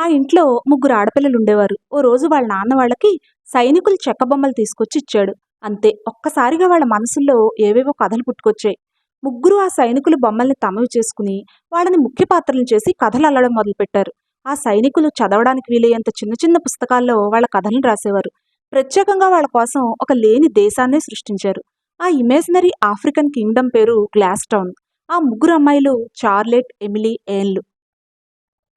ఆ ఇంట్లో ముగ్గురు ఆడపిల్లలు ఉండేవారు. ఓ రోజు వాళ్ళ నాన్న వాళ్ళకి సైనికులు చెక్క బొమ్మలు తీసుకొచ్చి ఇచ్చాడు. అంతే ఒక్కసారిగా వాళ్ళ మనసుల్లో ఏవేవో కథలు పుట్టుకొచ్చాయి. ముగ్గురు ఆ సైనికులు బొమ్మల్ని తమవి చేసుకుని వాళ్ళని ముఖ్య పాత్రలు చేసి కథలు అల్లడం మొదలుపెట్టారు. ఆ సైనికులు చదవడానికి వీలయ్యేంత చిన్న చిన్న పుస్తకాల్లో వాళ్ళ కథలను రాసేవారు. ప్రత్యేకంగా వాళ్ళ కోసం ఒక లేని దేశాన్నే సృష్టించారు. ఆ ఇమేజినరీ ఆఫ్రికన్ కింగ్డమ్ పేరు గ్లాస్ టౌన్. ఆ ముగ్గురు అమ్మాయిలు చార్లెట్ ఎమిలీ ఏన్లు.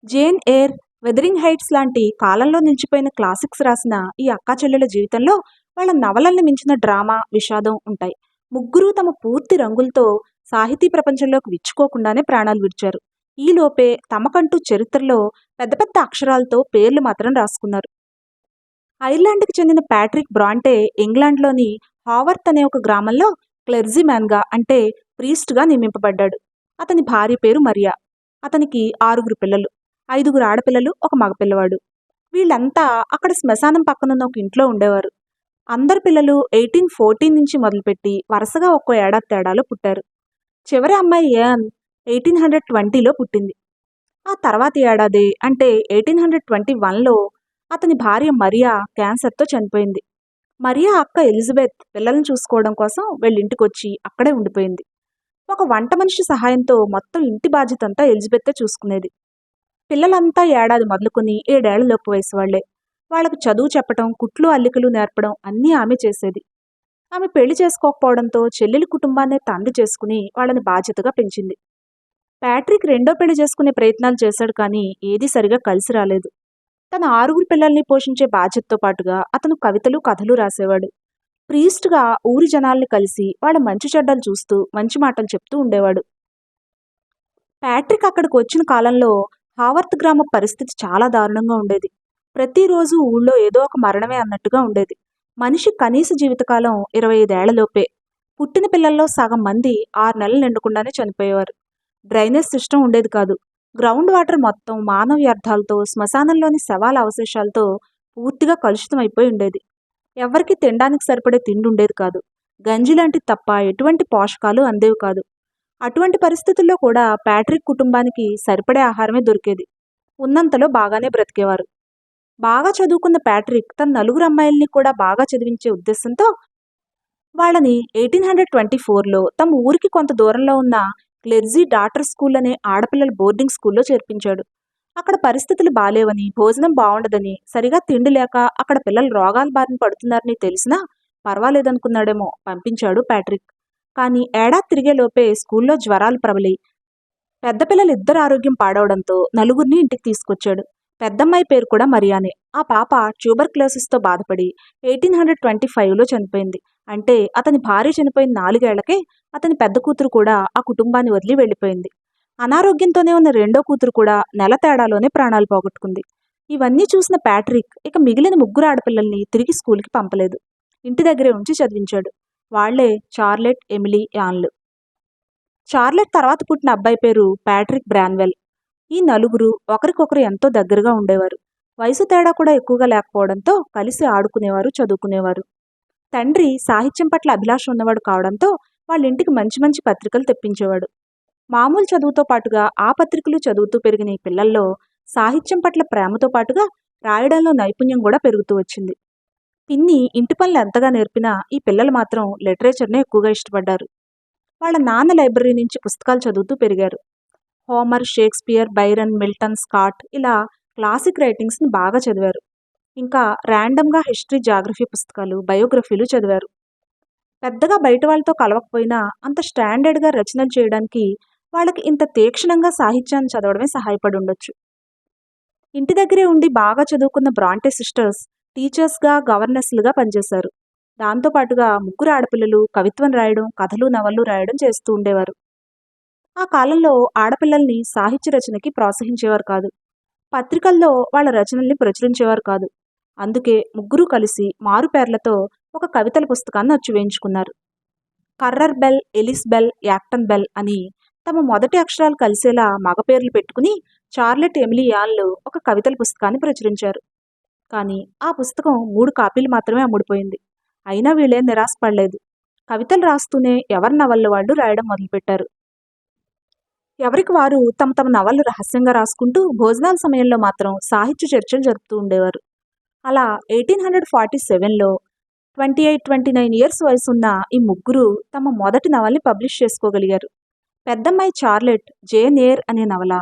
జేన్ ఎయిర్ వెదరింగ్ హైట్స్ లాంటి కాలంలో నిలిచిపోయిన క్లాసిక్స్ రాసిన ఈ అక్కా చెల్లెల జీవితంలో వాళ్ళ నవలల్ని మించిన డ్రామా విషాదం ఉంటాయి. ముగ్గురు తమ పూర్తి రంగులతో సాహితీ ప్రపంచంలోకి విచ్చుకోకుండానే ప్రాణాలు విడిచారు. ఈలోపే తమకంటూ చరిత్రలో పెద్ద పెద్ద అక్షరాలతో పేర్లు మాత్రం రాసుకున్నారు. ఐర్లాండ్కి చెందిన ప్యాట్రిక్ బ్రాంటే ఇంగ్లాండ్లోని హావర్త్ అనే ఒక గ్రామంలో క్లెర్జీమ్యాన్గా అంటే ప్రీస్ట్గా నియమింపబడ్డాడు. అతని భార్య పేరు మరియా. అతనికి ఆరుగురు పిల్లలు. ఐదుగురు ఆడపిల్లలు ఒక మగపిల్లవాడు వీళ్ళంతా అక్కడ శ్మశానం పక్కనున్న ఒక ఇంట్లో ఉండేవారు. అందరి పిల్లలు ఎయిటీన్ ఫోర్టీన్ నుంచి మొదలుపెట్టి వరుసగా ఒక్కో ఏడాది తేడాలో పుట్టారు. చివరి అమ్మాయి యాన్ ఎయిటీన్ హండ్రెడ్ ట్వంటీలో పుట్టింది. ఆ తర్వాతి ఏడాది అంటే ఎయిటీన్ హండ్రెడ్ ట్వంటీ వన్లో అతని భార్య మరియా క్యాన్సర్తో చనిపోయింది. మరియా అక్క ఎలిజబెత్ పిల్లల్ని చూసుకోవడం కోసం వీళ్ళింటికి వచ్చి అక్కడే ఉండిపోయింది. ఒక వంట మనిషి సహాయంతో మొత్తం ఇంటి బాధ్యత అంతా ఎలిజబెత్తే చూసుకునేది. పిల్లలంతా ఏడాది మొదలుకుని ఏడేళ్ళలోపు వయసు వాళ్ళే వాళ్ళకు చదువు చెప్పడం కుట్లు అల్లికలు నేర్పడం అన్నీ ఆమె చేసేది. ఆమె పెళ్ళి చేసుకోకపోవడంతో చెల్లెలి కుటుంబాన్నే తండ్రి చేసుకుని వాళ్ళని బాధ్యతగా పెంచింది. ప్యాట్రిక్ రెండో పెళ్ళి చేసుకునే ప్రయత్నాలు చేశాడు కానీ ఏది సరిగా కలిసి రాలేదు. తన ఆరుగురు పిల్లల్ని పోషించే బాధ్యతతో పాటుగా అతను కవితలు కథలు రాసేవాడు. ప్రీస్ట్గా ఊరి జనాల్ని కలిసి వాళ్ళ మంచి చెడ్డలు చూస్తూ మంచి మాటలు చెప్తూ ఉండేవాడు. ప్యాట్రిక్ అక్కడికి వచ్చిన కాలంలో హావర్త్ గ్రామ పరిస్థితి చాలా దారుణంగా ఉండేది. ప్రతిరోజు ఊళ్ళో ఏదో ఒక మరణమే అన్నట్టుగా ఉండేది. మనిషి కనీస జీవితకాలం ఇరవై ఐదేళ్ళలోపే. పుట్టిన పిల్లల్లో సగం మంది ఆరు నెలలు నిండకుండానే చనిపోయేవారు. డ్రైనేజ్ సిస్టమ్ ఉండేది కాదు. గ్రౌండ్ వాటర్ మొత్తం మానవ వ్యర్థాలతో శ్మశానంలోని శవాల అవశేషాలతో పూర్తిగా కలుషితం అయిపోయి ఉండేది. ఎవరికి తినడానికి సరిపడే తిండి ఉండేది కాదు. గంజి లాంటి తప్ప ఎటువంటి పోషకాలు అందేవి కాదు. అటువంటి పరిస్థితుల్లో కూడా ప్యాట్రిక్ కుటుంబానికి సరిపడే ఆహారమే దొరికేది. ఉన్నంతలో బాగానే బ్రతికేవారు. బాగా చదువుకున్న ప్యాట్రిక్ తన నలుగురు అమ్మాయిల్ని కూడా బాగా చదివించే ఉద్దేశంతో వాళ్ళని ఎయిటీన్ హండ్రెడ్ ట్వంటీ ఫోర్లో తమ ఊరికి కొంత దూరంలో ఉన్న క్లెర్జీ డాటర్ స్కూల్ అనే ఆడపిల్లల బోర్డింగ్ స్కూల్లో చేర్పించాడు. అక్కడ పరిస్థితులు బాలేవని భోజనం బాగుండదని సరిగా తిండి లేక అక్కడ పిల్లలు రోగాల బారిన పడుతున్నారని తెలిసినా పర్వాలేదనుకున్నాడేమో పంపించాడు ప్యాట్రిక్. కానీ ఏడాది తిరిగేలోపే స్కూల్లో జ్వరాలు ప్రబలి పెద్ద పిల్లలు ఇద్దరు ఆరోగ్యం పాడవడంతో నలుగురిని ఇంటికి తీసుకొచ్చాడు. పెద్దమ్మాయి పేరు కూడా మరియానే. ఆ పాప ట్యూబర్ క్లోసిస్తో బాధపడి ఎయిటీన్ హండ్రెడ్ ట్వంటీ ఫైవ్లో చనిపోయింది. అంటే అతని భార్య చనిపోయిన నాలుగేళ్ళకే అతని పెద్ద కూతురు కూడా ఆ కుటుంబాన్ని వదిలి వెళ్ళిపోయింది. అనారోగ్యంతోనే ఉన్న రెండో కూతురు కూడా నెల తేడాలోనే ప్రాణాలు పోగొట్టుకుంది. ఇవన్నీ చూసిన ప్యాట్రిక్ ఇక మిగిలిన ముగ్గురు ఆడపిల్లల్ని తిరిగి స్కూల్కి పంపలేదు. ఇంటి దగ్గరే ఉంచి చదివించాడు. వాళ్ళే చార్లెట్ ఎమిలీ యాన్లు. చార్లెట్ తర్వాత పుట్టిన అబ్బాయి పేరు ప్యాట్రిక్ బ్రాన్వెల్. ఈ నలుగురు ఒకరికొకరు ఎంతో దగ్గరగా ఉండేవారు. వయసు తేడా కూడా ఎక్కువగా లేకపోవడంతో కలిసి ఆడుకునేవారు చదువుకునేవారు. తండ్రి సాహిత్యం పట్ల అభిలాష ఉన్నవాడు కావడంతో వాళ్ళ ఇంటికి మంచి మంచి పత్రికలు తెప్పించేవాడు. మామూలు చదువుతో పాటుగా ఆ పత్రికలు చదువుతూ పెరిగిన ఈ పిల్లల్లో సాహిత్యం పట్ల ప్రేమతో పాటుగా రాయడంలో నైపుణ్యం కూడా పెరుగుతూ వచ్చింది. పిన్ని ఇంటి పనులు ఎంతగా నేర్పినా ఈ పిల్లలు మాత్రం లిటరేచర్నే ఎక్కువగా ఇష్టపడ్డారు. వాళ్ళ నాన్న లైబ్రరీ నుంచి పుస్తకాలు చదువుతూ పెరిగారు. Homer Shakespeare Byron Milton Scott ఇలా క్లాసిక్ రైటింగ్స్ని బాగా చదివారు. ఇంకా ర్యాండమ్గా హిస్టరీ జాగ్రఫీ పుస్తకాలు బయోగ్రఫీలు చదివారు. పెద్దగా బయట వాళ్ళతో కలవకపోయినా అంత స్టాండర్డ్గా రచనలు చేయడానికి వాళ్ళకి ఇంత తీక్షణంగా సాహిత్యాన్ని చదవడమే సహాయపడి ఉండొచ్చు. ఇంటి దగ్గరే ఉండి బాగా చదువుకున్న బ్రాంటే సిస్టర్స్ టీచర్స్గా గవర్నెస్లుగా పనిచేశారు. దాంతోపాటుగా ముగ్గురు ఆడపిల్లలు కవిత్వం రాయడం కథలు నవళ్ళు రాయడం చేస్తూ ఉండేవారు. ఆ కాలంలో ఆడపిల్లల్ని సాహిత్య రచనకి ప్రోత్సహించేవారు కాదు. పత్రికల్లో వాళ్ళ రచనల్ని ప్రచురించేవారు కాదు. అందుకే ముగ్గురు కలిసి మారు పేర్లతో ఒక కవితల పుస్తకాన్ని వచ్చి వేయించుకున్నారు. Currer Bell Ellis Bell Acton Bell అని తమ మొదటి అక్షరాలు కలిసేలా మగ పేర్లు పెట్టుకుని చార్లెట్ ఎమిలీ యాన్లు ఒక కవితల పుస్తకాన్ని ప్రచురించారు. కానీ ఆ పుస్తకం మూడు కాపీలు మాత్రమే అమ్ముడిపోయింది. అయినా వీళ్ళేం నిరాశపడలేదు. కవితలు రాస్తూనే ఎవరి నవళ్ళు వాళ్ళు రాయడం మొదలుపెట్టారు. ఎవరికి వారు తమ తమ నవలు రహస్యంగా రాసుకుంటూ భోజనాల సమయంలో మాత్రం సాహిత్య చర్చలు జరుపుతూ ఉండేవారు. అలా ఎయిటీన్ హండ్రెడ్ ఫార్టీ సెవెన్లో twenty eight twenty nine years వయసు ఉన్న ఈ ముగ్గురు తమ మొదటి నవల్ని పబ్లిష్ చేసుకోగలిగారు. పెద్దమ్మాయి చార్లెట్ జేన్ ఎయిర్ అనే నవల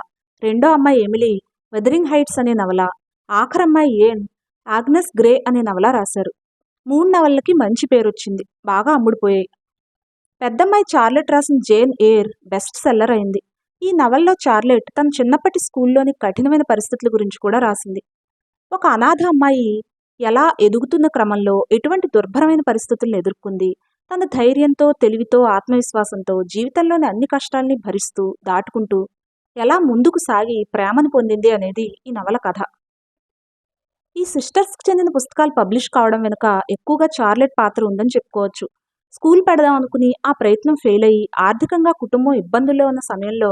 రెండో అమ్మాయి ఎమిలీ వెదరింగ్ హైట్స్ అనే నవల ఆఖరమ్మాయి ఏన్ ఆగ్నస్ గ్రే అనే నవల రాశారు. మూడు నవలకి మంచి పేరు వచ్చింది బాగా అమ్ముడుపోయాయి. పెద్దమ్మాయి చార్లెట్ రాసిన జేన్ ఎయిర్ బెస్ట్ సెల్లర్ అయింది. ఈ నవల్లో చార్లెట్ తన చిన్నప్పటి స్కూల్లోని కఠినమైన పరిస్థితుల గురించి కూడా రాసింది. ఒక అనాథ అమ్మాయి ఎలా ఎదుగుతున్న క్రమంలో ఎటువంటి దుర్భరమైన పరిస్థితులను ఎదుర్కొంది? తన ధైర్యంతో తెలివితో ఆత్మవిశ్వాసంతో జీవితంలోని అన్ని కష్టాల్ని భరిస్తూ దాటుకుంటూ ఎలా ముందుకు సాగి ప్రేమను పొందింది అనేది ఈ నవల కథ. ఈ సిస్టర్స్కి చెందిన పుస్తకాలు పబ్లిష్ కావడం వెనుక ఎక్కువగా చార్లెట్ పాత్ర ఉందని చెప్పుకోవచ్చు. స్కూల్ పెడదాం అనుకుని ఆ ప్రయత్నం ఫెయిల్ అయ్యి ఆర్థికంగా కుటుంబం ఇబ్బందుల్లో ఉన్న సమయంలో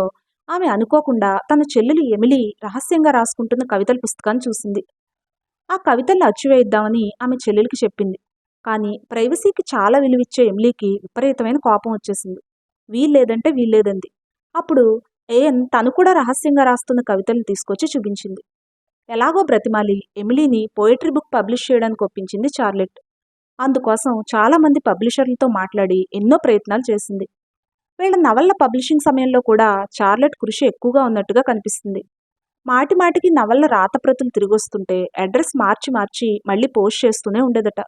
ఆమె అనుకోకుండా తన చెల్లెలు ఎమిలి రహస్యంగా రాసుకుంటున్న కవితల పుస్తకాన్ని చూసింది. ఆ కవితల్ని అచ్చివేయిద్దామని ఆమె చెల్లెలికి చెప్పింది. కానీ ప్రైవసీకి చాలా విలువిచ్చే ఎమిలీకి విపరీతమైన కోపం వచ్చేసింది. వీల్లేదంటే వీల్లేదంది. అప్పుడు ఏఎన్ తను కూడా రహస్యంగా రాస్తున్న కవితల్ని తీసుకొచ్చి చూపించింది. ఎలాగో బ్రతిమాలి. ఎమిలీని పోయిటరీ బుక్ పబ్లిష్ చేయడానికి ఒప్పించింది చార్లెట్. అందుకోసం చాలామంది పబ్లిషర్లతో మాట్లాడి ఎన్నో ప్రయత్నాలు చేసింది. వీళ్ళ నవల్ల పబ్లిషింగ్ సమయంలో కూడా చార్లెట్ కృషి ఎక్కువగా ఉన్నట్టుగా కనిపిస్తుంది. మాటి మాటికి నవల్ల రాతప్రతులు తిరిగొస్తుంటే అడ్రస్ మార్చి మార్చి మళ్ళీ పోస్ట్ చేస్తూనే ఉండేదట.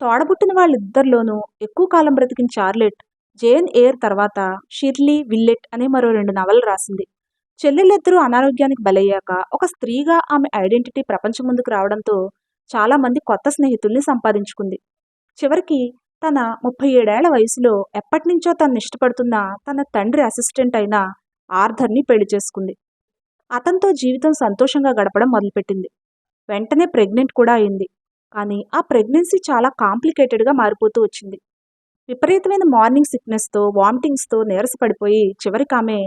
తోడబుట్టిన వాళ్ళిద్దరిలోనూ ఎక్కువ కాలం బ్రతికిన చార్లెట్ జేన్ ఎయిర్ తర్వాత షిర్లీ విల్లెట్ అనే మరో రెండు నవలు రాసింది. చెల్లెళ్ళిద్దరూ అనారోగ్యానికి బలయ్యాక ఒక స్త్రీగా ఆమె ఐడెంటిటీ ప్రపంచం ముందుకు రావడంతో చాలామంది కొత్త స్నేహితుల్ని సంపాదించుకుంది. చివరికి తన ముప్పై ఏడేళ్ళ వయసులో ఎప్పటినుంచో తను ఇష్టపడుతున్న తన తండ్రి అసిస్టెంట్ అయిన ఆర్థర్ని పెళ్ళి చేసుకుంది. అతనితో జీవితం సంతోషంగా గడపడం మొదలుపెట్టింది. వెంటనే ప్రెగ్నెంట్ కూడా అయింది. కానీ ఆ ప్రెగ్నెన్సీ చాలా కాంప్లికేటెడ్గా మారిపోతూ వచ్చింది. విపరీతమైన మార్నింగ్ సిక్నెస్తో వామిటింగ్స్తో నీరసపడిపోయి చివరికి ఆమె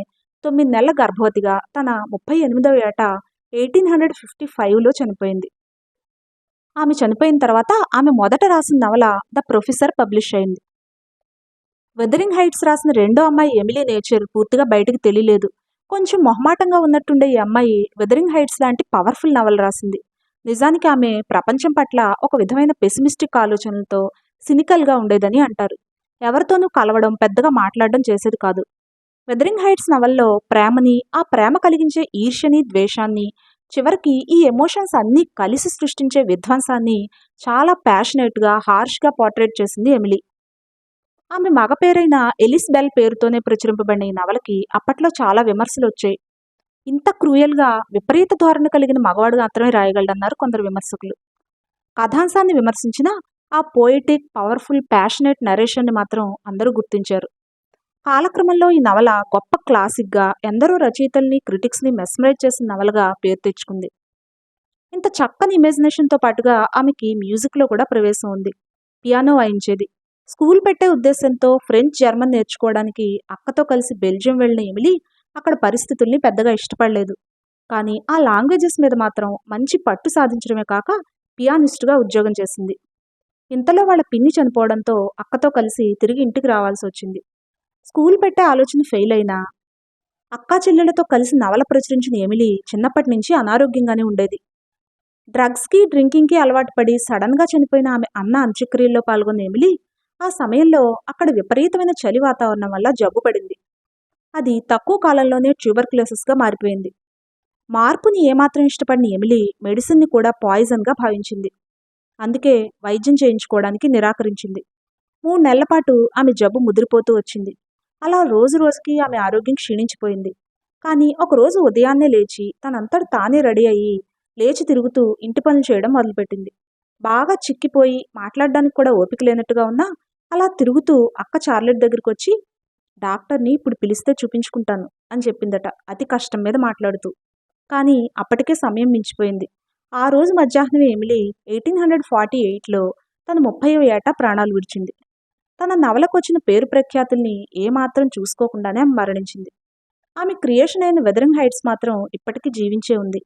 తొమ్మిది నెలల గర్భవతిగా తన ముప్పై ఎనిమిదవ ఏట ఎయిటీన్ హండ్రెడ్ ఫిఫ్టీ ఫైవ్లో చనిపోయింది. ఆమె చనిపోయిన తర్వాత ఆమె మొదట రాసిన నవల ద ప్రొఫెసర్ పబ్లిష్ అయింది. వెదరింగ్ హైట్స్ రాసిన రెండో అమ్మాయి ఎమిలీ నేచర్ పూర్తిగా బయటకు తెలియలేదు. కొంచెం మొహమాటంగా ఉన్నట్టుండే ఈ అమ్మాయి వెదరింగ్ హైట్స్ లాంటి పవర్ఫుల్ నవల రాసింది. నిజానికి ఆమె ప్రపంచం పట్ల ఒక విధమైన పెసిమిస్టిక్ ఆలోచనలతో సినికల్గా ఉండేదని అంటారు. ఎవరితోనూ కలవడం పెద్దగా మాట్లాడడం చేసేది కాదు. వెదరింగ్ హైట్స్ నవల్లో ప్రేమని ఆ ప్రేమ కలిగించే ఈర్ష్యని ద్వేషాన్ని చివరికి ఈ ఎమోషన్స్ అన్నీ కలిసి సృష్టించే విధ్వంసాన్ని చాలా ప్యాషనేట్గా హార్ష్గా పోర్ట్రేట్ చేసింది ఎమిలీ ఆమె మగ పేరైన ఎలిస్ బెల్ పేరుతోనే ప్రచురింపబడిన ఈ నవలకి అప్పట్లో చాలా విమర్శలు వచ్చాయి. ఇంత క్రూయల్గా విపరీత ధోరణి కలిగిన మగవాడు మాత్రమే రాయగలడన్నారు కొందరు విమర్శకులు. కథాంశాన్ని విమర్శించిన ఆ పోయిటిక్ పవర్ఫుల్ ప్యాషనేట్ నరేషన్ని మాత్రం అందరూ గుర్తించారు. కాలక్రమంలో ఈ నవల గొప్ప క్లాసిక్గా ఎందరో రచయితల్ని క్రిటిక్స్ని మెస్మరైజ్ చేసిన నవలగా పేరు తెచ్చుకుంది. ఇంత చక్కని ఇమాజినేషన్తో పాటుగా ఆమెకి మ్యూజిక్లో కూడా ప్రవేశం ఉంది. పియానో వాయించేది. స్కూల్ పెట్టే ఉద్దేశంతో ఫ్రెంచ్ జర్మన్ నేర్చుకోవడానికి అక్కతో కలిసి బెల్జియం వెళ్ళిన ఎమిలి అక్కడ పరిస్థితుల్ని పెద్దగా ఇష్టపడలేదు. కానీ ఆ లాంగ్వేజెస్ మీద మాత్రం మంచి పట్టు సాధించడమే కాక పియానిస్టుగా ఉద్యోగం చేసింది. ఇంతలో వాళ్ళ పిన్ని చనిపోవడంతో అక్కతో కలిసి తిరిగి ఇంటికి రావాల్సి వచ్చింది స్కూల్ పెట్టే ఆలోచన ఫెయిల్ అయినా అక్కా చెల్లెలతో కలిసి నవల ప్రచురించిన ఎమిలి చిన్నప్పటి నుంచి అనారోగ్యంగానే ఉండేది. డ్రగ్స్కి డ్రింకింగ్కి అలవాటు పడి సడన్గా చనిపోయిన ఆమె అన్న అంత్యక్రియల్లో పాల్గొన్న ఎమిలి ఆ సమయంలో అక్కడ విపరీతమైన చలి వాతావరణం వల్ల జబ్బు పడింది. అది తక్కువ కాలంలోనే ట్యూబర్క్యులోసిస్గా మారిపోయింది. మార్పుని ఏమాత్రం ఇష్టపడిన ఎమిలి మెడిసిన్ని కూడా పాయిజన్గా భావించింది. అందుకే వైద్యం చేయించుకోవడానికి నిరాకరించింది. మూడు నెలల పాటు ఆమె జబ్బు ముదిరిపోతూ వచ్చింది. అలా రోజు రోజుకి ఆమె ఆరోగ్యం క్షీణించిపోయింది. కానీ ఒకరోజు ఉదయాన్నే లేచి తనంతట తానే రెడీ అయ్యి లేచి తిరుగుతూ ఇంటి పనులు చేయడం మొదలుపెట్టింది. బాగా చిక్కిపోయి మాట్లాడడానికి కూడా ఓపిక లేనట్టుగా ఉన్నా అలా తిరుగుతూ అక్క చార్లెట్ దగ్గరికి వచ్చి డాక్టర్ని ఇప్పుడు పిలిస్తే చూపించుకుంటాను అని చెప్పిందట అతి కష్టం మీద మాట్లాడుతూ. కానీ అప్పటికే సమయం మించిపోయింది. ఆ రోజు మధ్యాహ్నం ఎమిలీ ఎయిటీన్ హండ్రెడ్ ఫార్టీ ఎయిట్లో తన ముప్పై ఏట ప్రాణాలు విడిచింది. తన నవలకు వచ్చిన పేరు ప్రఖ్యాతుల్ని ఏమాత్రం చూసుకోకుండానే ఆమె మరణించింది. ఆమె క్రియేషన్ అయిన వెదరింగ్ హైట్స్ మాత్రం ఇప్పటికీ జీవించే ఉంది.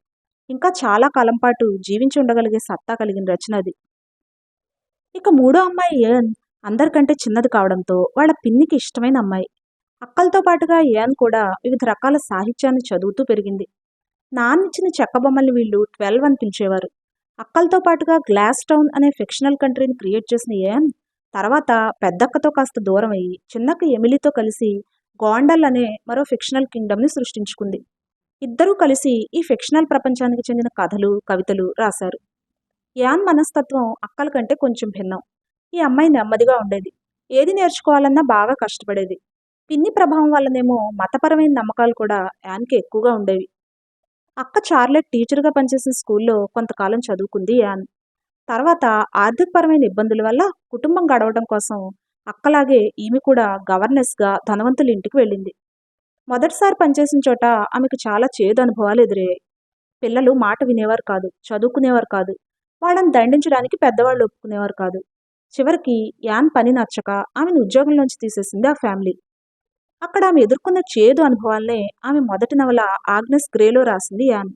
ఇంకా చాలా కాలం పాటు జీవించి ఉండగలిగే సత్తా కలిగిన రచన అది. ఇక మూడో అమ్మాయి ఏన్ అందరికంటే చిన్నది కావడంతో వాళ్ళ పిన్నికి ఇష్టమైన అమ్మాయి. అక్కలతో పాటుగా ఏన్ కూడా వివిధ రకాల సాహిత్యాన్ని చదువుతూ పెరిగింది. నాన్నిచ్చిన చెక్క బొమ్మల్ని వీళ్ళు ట్వెల్వ్ అని పిలిచేవారు. అక్కలతో పాటుగా గ్లాస్ టౌన్ అనే ఫిక్షనల్ కంట్రీని క్రియేట్ చేసిన ఏన్ తర్వాత పెద్దక్కతో కాస్త దూరం అయ్యి చిన్నక్క ఎమిలీతో కలిసి గోండల్ అనే మరో ఫిక్షనల్ కింగ్డమ్ని సృష్టించుకుంది. ఇద్దరూ కలిసి ఈ ఫిక్షనల్ ప్రపంచానికి చెందిన కథలు కవితలు రాశారు. యాన్ మనస్తత్వం అక్కల కంటే కొంచెం భిన్నం. ఈ అమ్మాయి నెమ్మదిగా ఉండేది. ఏది నేర్చుకోవాలన్నా బాగా కష్టపడేది. పిన్ని ప్రభావం వల్లనేమో మతపరమైన నమ్మకాలు కూడా యాన్కి ఎక్కువగా ఉండేవి. అక్క చార్లెట్ టీచర్గా పనిచేసిన స్కూల్లో కొంతకాలం చదువుకుంది యాన్. తర్వాత ఆర్థికపరమైన ఇబ్బందుల వల్ల కుటుంబం గడవడం కోసం అక్కలాగే ఈమె కూడా గవర్నెస్గా ధనవంతుల ఇంటికి వెళ్ళింది. మొదటిసారి పనిచేసిన చోట ఆమెకు చాలా చేదు అనుభవాలు ఎదురయ్యాయి. పిల్లలు మాట వినేవారు కాదు చదువుకునేవారు కాదు వాళ్ళని దండించడానికి పెద్దవాళ్ళు ఒప్పుకునేవారు కాదు. చివరికి యాన్ పని నచ్చక ఆమెను ఉద్యోగం నుంచి తీసేసింది ఆ ఫ్యామిలీ. అక్కడ ఆమె ఎదుర్కొన్న చేదు అనుభవాలనే ఆమె మొదటి నవల ఆగ్నెస్ గ్రేలో రాసింది యాన్.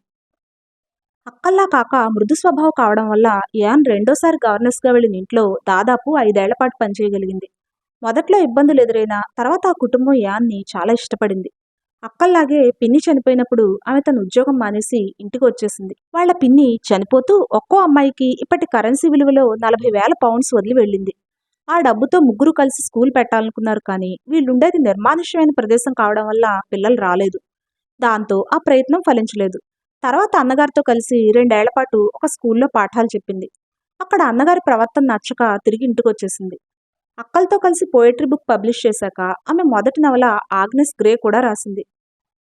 అక్కల్లా కాక మృదు స్వభావం కావడం వల్ల యాన్ రెండోసారి గవర్నెస్గా వెళ్ళిన ఇంట్లో దాదాపు ఐదేళ్ళ పాటు పనిచేయగలిగింది మొదట్లో ఇబ్బందులు ఎదురైనా తర్వాత ఆ కుటుంబం యాన్ని చాలా ఇష్టపడింది. అక్కల్లాగే పిన్ని చనిపోయినప్పుడు ఆమె తన ఉద్యోగం మానేసి ఇంటికి వచ్చేసింది. వాళ్ళ పిన్ని చనిపోతూ ఒక్కో అమ్మాయికి ఇప్పటి కరెన్సీ విలువలో నలభై వేల పౌండ్స్ వదిలి వెళ్ళింది. ఆ డబ్బుతో ముగ్గురు కలిసి స్కూల్ పెట్టాలనుకున్నారు కానీ వీళ్ళుండేది నిర్మానుష్యమైన ప్రదేశం కావడం వల్ల పిల్లలు రాలేదు. దాంతో ఆ ప్రయత్నం ఫలించలేదు. తర్వాత అన్నగారితో కలిసి రెండేళ్ళ పాటు ఒక స్కూల్లో పాఠాలు చెప్పింది. అక్కడ అన్నగారి ప్రవర్తన నచ్చక తిరిగి ఇంటికి వచ్చేసింది అక్కలతో కలిసి పోయట్రీ బుక్ పబ్లిష్ చేశాక ఆమె మొదటి నవల ఆగ్నెస్ గ్రే కూడా రాసింది.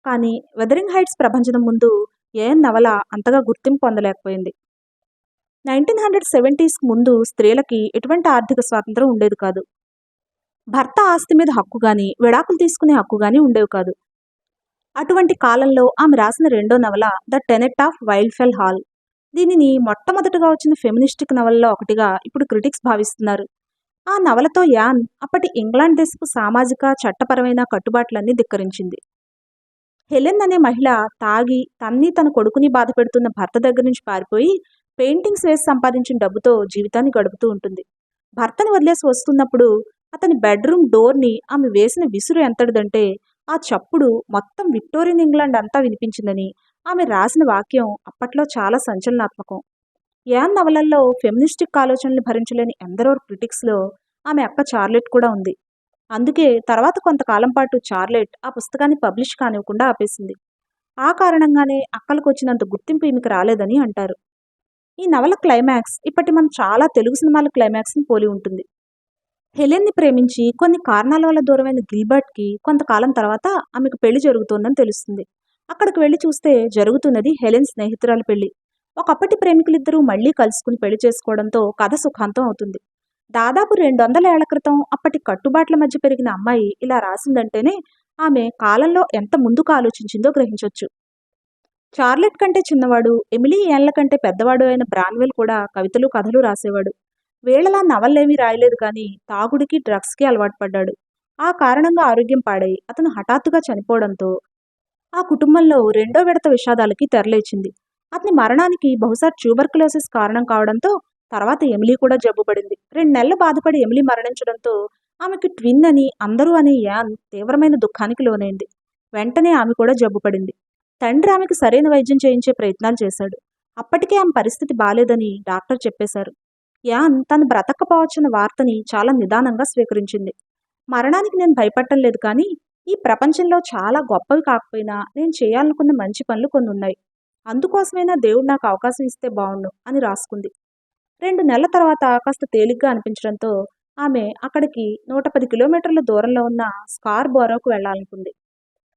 కానీ వెదరింగ్ హైట్స్ ప్రపంచం ముందు ఏ నవల అంతగా గుర్తింపు పొందలేకపోయింది. నైన్టీన్ హండ్రెడ్ సెవెంటీస్కి ముందు స్త్రీలకి ఎటువంటి ఆర్థిక స్వాతంత్రం ఉండేది కాదు. భర్త ఆస్తి మీద హక్కు కానీ విడాకులు తీసుకునే హక్కు కానీ ఉండేవి కాదు. అటువంటి కాలంలో ఆమె రాసిన రెండో నవల the Tenant of Wildfell Hall. దీనిని మొట్టమొదటగా వచ్చిన ఫెమినిస్టిక్ నవలలో ఒకటిగా ఇప్పుడు క్రిటిక్స్ భావిస్తున్నారు. ఆ నవలతో యాన్ అప్పటి ఇంగ్లాండ్ దేశపు సామాజిక చట్టపరమైన కట్టుబాట్లన్నీ ధిక్కరించింది. హెలెన్ అనే మహిళ తాగి తన్ని తన కొడుకుని బాధ పెడుతున్న భర్త దగ్గర నుంచి పారిపోయి పెయింటింగ్స్ వేసి సంపాదించిన డబ్బుతో జీవితాన్ని గడుపుతూ ఉంటుంది. భర్తని వదిలేసి వస్తున్నప్పుడు అతని బెడ్రూమ్ డోర్ని ఆమె వేసిన విసురు ఎంతటిదంటే ఆ చప్పుడు మొత్తం విక్టోరియన్ ఇంగ్లాండ్ అంతా వినిపించిందని ఆమె రాసిన వాక్యం అప్పట్లో చాలా సంచలనాత్మకం. యాన్ నవలల్లో ఫెమినిస్టిక్ ఆలోచనలు భరించలేని ఎందరో క్రిటిక్స్లో ఆమె అక్క చార్లెట్ కూడా ఉంది. అందుకే తర్వాత కొంతకాలం పాటు చార్లెట్ ఆ పుస్తకాన్ని పబ్లిష్ కానివ్వకుండా ఆపేసింది. ఆ కారణంగానే అక్కలకు వచ్చినంత గుర్తింపు ఈమెకు రాలేదని అంటారు. ఈ నవల క్లైమాక్స్ ఇప్పటి మనం చాలా తెలుగు సినిమాల క్లైమాక్స్ని పోలి ఉంటుంది. హెలెన్ని ప్రేమించి కొన్ని కారణాల వల్ల దూరమైన గిల్బర్ట్కి కొంతకాలం తర్వాత ఆమెకు పెళ్ళి జరుగుతోందని తెలుస్తుంది. అక్కడికి వెళ్ళి చూస్తే జరుగుతున్నది హెలెన్ స్నేహితురాలి పెళ్ళి. ఒకప్పటి ప్రేమికులిద్దరూ మళ్ళీ కలుసుకుని పెళ్ళి చేసుకోవడంతో కథ సుఖాంతం అవుతుంది. దాదాపు రెండు వందల ఏళ్ళ క్రితం అప్పటి కట్టుబాట్ల మధ్య పెరిగిన అమ్మాయి ఇలా రాసిందంటేనే ఆమె కాలంలో ఎంత ముందుకు ఆలోచించిందో గ్రహించవచ్చు చార్లెట్ కంటే చిన్నవాడు ఎమిలీ ఏళ్ళ కంటే పెద్దవాడు అయిన బ్రాన్వెల్ కూడా కవితలు కథలు రాసేవాడు. వీళ్ళలా నవల్లేమీ రాయలేదు కానీ తాగుడికి డ్రగ్స్కి అలవాటు పడ్డాడు. ఆ కారణంగా ఆరోగ్యం పాడై అతను హఠాత్తుగా చనిపోవడంతో ఆ కుటుంబంలో రెండో విడత విషాదాలకి తెరలేచింది. అతని మరణానికి బహుశా ట్యూబర్కులోసిస్ కారణం కావడంతో తర్వాత ఎమిలీ కూడా జబ్బుపడింది. రెండు నెలలు బాధపడి ఎమిలీ మరణించడంతో ఆమెకు ట్విన్ అని అందరూ అనే యాన్ తీవ్రమైన దుఃఖానికి లోనైంది. వెంటనే ఆమె కూడా జబ్బుపడింది. తండ్రి ఆమెకు సరైన వైద్యం చేయించే ప్రయత్నాలు చేశాడు. అప్పటికే ఆమె పరిస్థితి బాలేదని డాక్టర్ చెప్పేశారు. యాన్ తను బ్రతకపోవచ్చున్న వార్తని చాలా నిదానంగా స్వీకరించింది. మరణానికి నేను భయపడటం లేదు కానీ ఈ ప్రపంచంలో చాలా గొప్పవి కాకపోయినా నేను చేయాలనుకున్న మంచి పనులు కొన్ని ఉన్నాయి అందుకోసమైనా దేవుడు నాకు అవకాశం ఇస్తే బాగుండు అని రాసుకుంది. రెండు నెలల తర్వాత కాస్త తేలిగ్గా అనిపించడంతో ఆమె అక్కడికి నూట పది కిలోమీటర్ల దూరంలో ఉన్న స్కార్ బోరోకు వెళ్ళాలనుకుంది.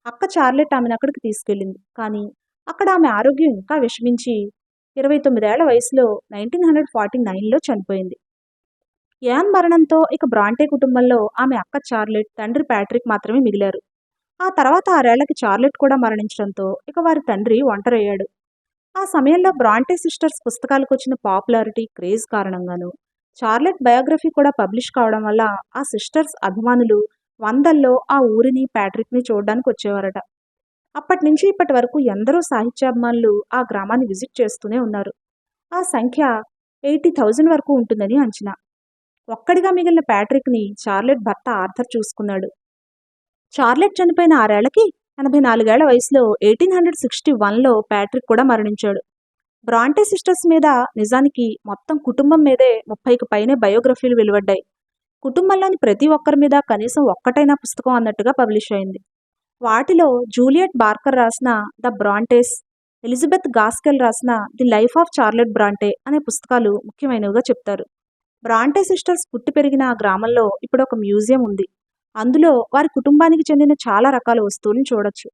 అక్క చార్లెట్ ఆమెను అక్కడికి తీసుకెళ్ళింది. కానీ అక్కడ ఆమె ఆరోగ్యం ఇంకా విషమించి ఇరవై తొమ్మిదేళ్ళ వయసులో నైన్టీన్ హండ్రెడ్ ఫార్టీ నైన్లో చనిపోయింది. యాన్ మరణంతో ఇక బ్రాంటే కుటుంబంలో ఆమె అక్క చార్లెట్ తండ్రి ప్యాట్రిక్ మాత్రమే మిగిలారు. ఆ తర్వాత ఆరేళ్ళకి చార్లెట్ కూడా మరణించడంతో ఇక వారి తండ్రి ఒంటరయ్యాడు. ఆ సమయంలో బ్రాంటే సిస్టర్స్ పుస్తకాలకు వచ్చిన పాపులారిటీ క్రేజ్ కారణంగాను చార్లెట్ బయోగ్రఫీ కూడా పబ్లిష్ కావడం వల్ల ఆ సిస్టర్స్ అభిమానులు వందల్లో ఆ ఊరిని ప్యాట్రిక్ని చూడడానికి వచ్చేవారట అప్పటి నుంచి ఇప్పటి వరకు ఎందరో సాహిత్యాభిమానులు ఆ గ్రామాన్ని విజిట్ చేస్తూనే ఉన్నారు. ఆ సంఖ్య ఎయిటీ థౌజండ్ వరకు ఉంటుందని అంచనా. ఒక్కడిగా మిగిలిన ప్యాట్రిక్ని చార్లెట్ భర్త ఆర్థర్ చూసుకున్నాడు. చార్లెట్ చనిపోయిన ఆరేళ్ళకి ఎనభై నాలుగేళ్ళ వయసులో ఎయిటీన్ హండ్రెడ్ సిక్స్టీ వన్లో ప్యాట్రిక్ కూడా మరణించాడు. బ్రాంటే సిస్టర్స్ మీద నిజానికి మొత్తం కుటుంబం మీదే ముప్పైకి పైనే బయోగ్రఫీలు వెలువడ్డాయి. కుటుంబంలోని ప్రతి ఒక్కరి మీద కనీసం ఒక్కటైనా పుస్తకం అన్నట్టుగా పబ్లిష్ అయింది. వాటిలో జూలియట్ బార్కర్ రాసిన ద బ్రాంటేస్ ఎలిజబెత్ గాస్కెల్ రాసిన the Life of Charlotte Bronte అనే పుస్తకాలు ముఖ్యమైనవిగా చెప్తారు. బ్రాంటే సిస్టర్స్ పుట్టి పెరిగిన ఆ గ్రామంలో ఇప్పుడు ఒక మ్యూజియం ఉంది. అందులో వారి కుటుంబానికి చెందిన చాలా రకాల వస్తువులను చూడొచ్చు.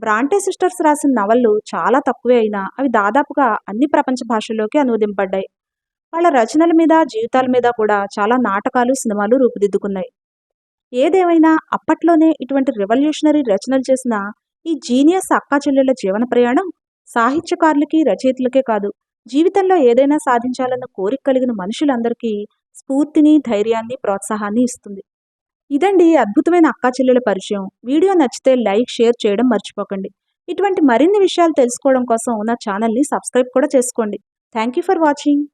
బ్రాంటే సిస్టర్స్ రాసిన నవళ్ళు చాలా తక్కువే అయినా అవి దాదాపుగా అన్ని ప్రపంచ భాషల్లోకి అనువదింపడ్డాయి వాళ్ళ రచనల మీద జీవితాల మీద కూడా చాలా నాటకాలు సినిమాలు రూపుదిద్దుకున్నాయి. ఏదేమైనా అప్పట్లోనే ఇటువంటి రెవల్యూషనరీ రచనలు చేసిన ఈ జీనియస్ అక్కా జీవన ప్రయాణం సాహిత్యకారులకి రచయితలకే కాదు జీవితంలో ఏదైనా సాధించాలన్న కోరిక కలిగిన మనుషులందరికీ స్ఫూర్తిని ధైర్యాన్ని ప్రోత్సాహాన్ని ఇస్తుంది. ఇదండి అద్భుతమైన అక్కా చెల్లెల పరిచయం. వీడియో నచ్చితే లైక్ షేర్ చేయడం మర్చిపోకండి. ఇటువంటి మరిన్ని విషయాలు తెలుసుకోవడం కోసం నా ఛానల్ని సబ్స్క్రైబ్ కూడా చేసుకోండి. Thank you for watching.